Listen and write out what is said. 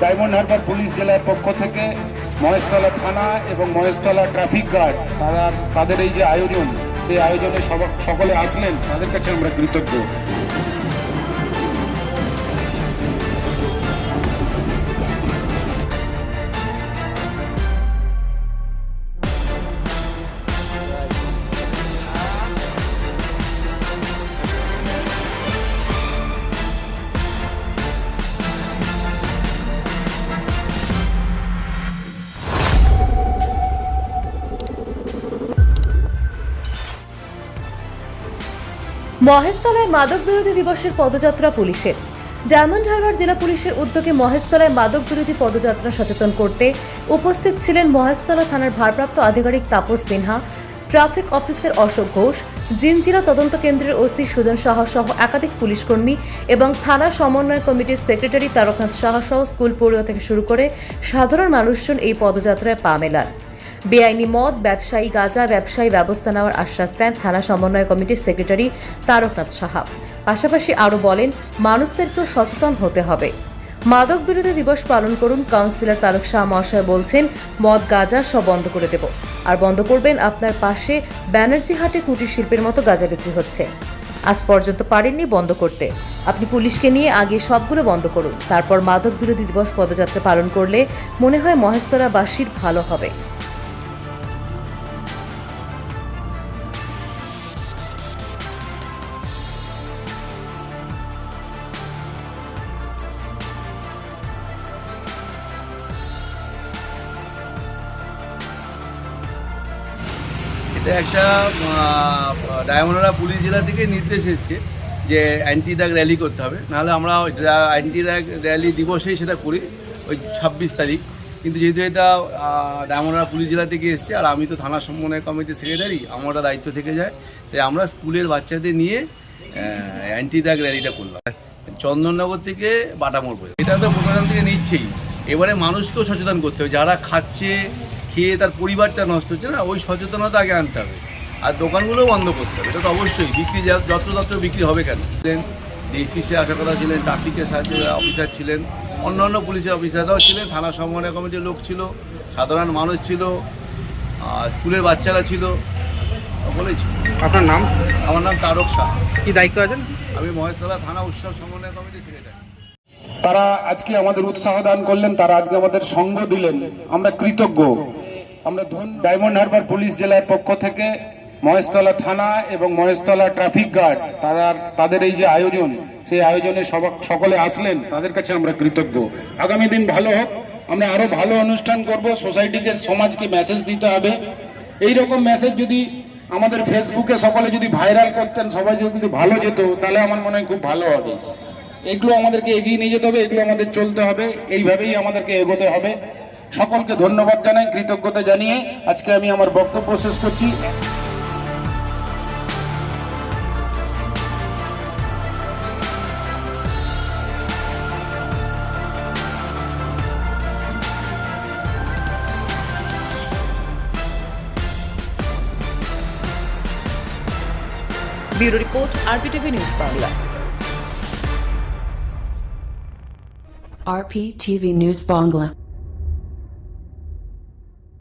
Diamond Harbour police জেলার পক্ষ থেকে মহেশতলা থানা এবং মহেশতলা ট্রাফিক গার্ড, তারা তাদের এই যে আয়োজন, সেই আয়োজনে সকলে আসলেন। তাদের কাছে আমরা কৃতজ্ঞ। মহেশতলায় মাদক বিরোধী দিবসের পদযাত্রা পুলিশের। ডায়মন্ড হারবার জেলা পুলিশের উদ্যোগে মহেশতলায় মাদক বিরোধী পদযাত্রা সচেতন করতে উপস্থিত ছিলেন মহেশতলা থানার ভারপ্রাপ্ত আধিকারিক তাপস সিনহা, ট্রাফিক অফিসের অশোক ঘোষ, জিনজিরা তদন্ত কেন্দ্রের ওসি সুজন সাহা সহ একাধিক পুলিশকর্মী এবং থানা সমন্বয় কমিটির সেক্রেটারি তারকনাথ সাহা সহ স্কুল পড়ুয়া থেকে শুরু করে সাধারণ মানুষজন এই পদযাত্রায় পা মেলান। বেআইনি মদ, ব্যবসায়ী গাঁজা, ব্যবসায়ী ব্যবস্থা নেওয়ার আশ্বাস দেন থানা সমন্বয় কমিটির সেক্রেটারি তারকনাথ সাহা। পাশাপাশি আরও বলেন মানুষদেরকেও সচেতন হতে হবে। মাদক বিরোধী দিবস পালন করুন, কাউন্সিলর তারক শাহ মহাশয় বলছেন, মদ, গাঁজা সব বন্ধ করে দেব। আর বন্ধ করবেন আপনার পাশে ব্যানার্জি হাটে কুটির শিল্পের মতো গাঁজা বিক্রি হচ্ছে। আজ পর্যন্ত পারেননি বন্ধ করতে। আপনি পুলিশকে নিয়ে আগে সবগুলো বন্ধ করুন। তারপর মাদক বিরোধী দিবস পদযাত্রা পালন করলে মনে হয় মহেস্তরাবাসীর ভালো হবে। এটা একটা ডায়মন্ডরা পুলিশ জেলা থেকে নির্দেশ এসছে যে অ্যান্টি ড্রাগ র্যালি করতে হবে। নাহলে আমরা অ্যান্টি ড্রাগ র্যালি দিবসেই সেটা করি ওই ছাব্বিশ তারিখ। কিন্তু যেহেতু এটা ডায়মন্ডরা পুলিশ জেলা থেকে এসছে, আর আমি তো থানা সমন্বয় কমিটির সেক্রেটারি আমার দায়িত্ব থেকে যায়। তাই আমরা স্কুলের বাচ্চাদের নিয়ে অ্যান্টি ড্রাগ র্যালিটা করলাম। চন্দননগর থেকে বাটামোড় পর্যন্ত। এটা তো প্রশাসন থেকে নিচ্ছেই। এবারে মানুষকেও সচেতন করতে হবে। যারা খাচ্ছে খেয়ে তার পরিবারটা নষ্ট হচ্ছে না ওই সচেতনতা আগে আনতে হবে। আর দোকানগুলোও বন্ধ করতে হবে এটা তো অবশ্যই বিক্রি যা- যত্রতত্র বিক্রি হবে কেন? ছিলেন ডিএসপি সে আশা কথা ছিলেন ট্রাফিকের সাহায্য অফিসার ছিলেন অন্যান্য পুলিশের অফিসাররাও ছিলেন থানা সমন্বয় কমিটির লোক ছিল সাধারণ মানুষ ছিল স্কুলের বাচ্চারা ছিল সকলেই ছিল। আপনার নাম? আমার নাম তারক শাহ। কি দায়িত্ব আছেন? আমি মহেশতলা থানা উৎসব সমন্বয় কমিটির সেক্রেটারি তারা আজকে আমাদের উৎসাহ দান করলেন তারা আজকে আমাদের সঙ্গ দিলেন। আমরা কৃতজ্ঞ। আমরা ডায়মন্ড হারবার পুলিশ জেলার পক্ষ থেকে মহেশতলা থানা এবং মহেশতলা ট্রাফিক গার্ড, তারা, তাদের এই যে আয়োজন, সেই আয়োজনে সকলে আসলেন, তাদের কাছে আমরা কৃতজ্ঞ। আগামী দিন ভালো হোক, আমরা আরও ভালো অনুষ্ঠান করব, সোসাইটিকে, সমাজকে মেসেজ দিতে হবে। এই রকম মেসেজ যদি আমাদের ফেসবুকে সকলে যদি ভাইরাল করতেন, সবাই যদি ভালো যেত, তাহলে আমার মনে হয় খুব ভালো হবে। এগুলো আমাদেরকে এগিয়ে নিয়ে যেতে হবে, এগুলো আমাদের চলতে হবে, এইভাবেই আমাদেরকে এগোতে হবে। সকলকে ধন্যবাদ জানাই কৃতজ্ঞতা জানিয়ে আজকে আমি আমার বক্তব্য শেষ করছি bureau report RPTV news Bangla RPTV News Bangla.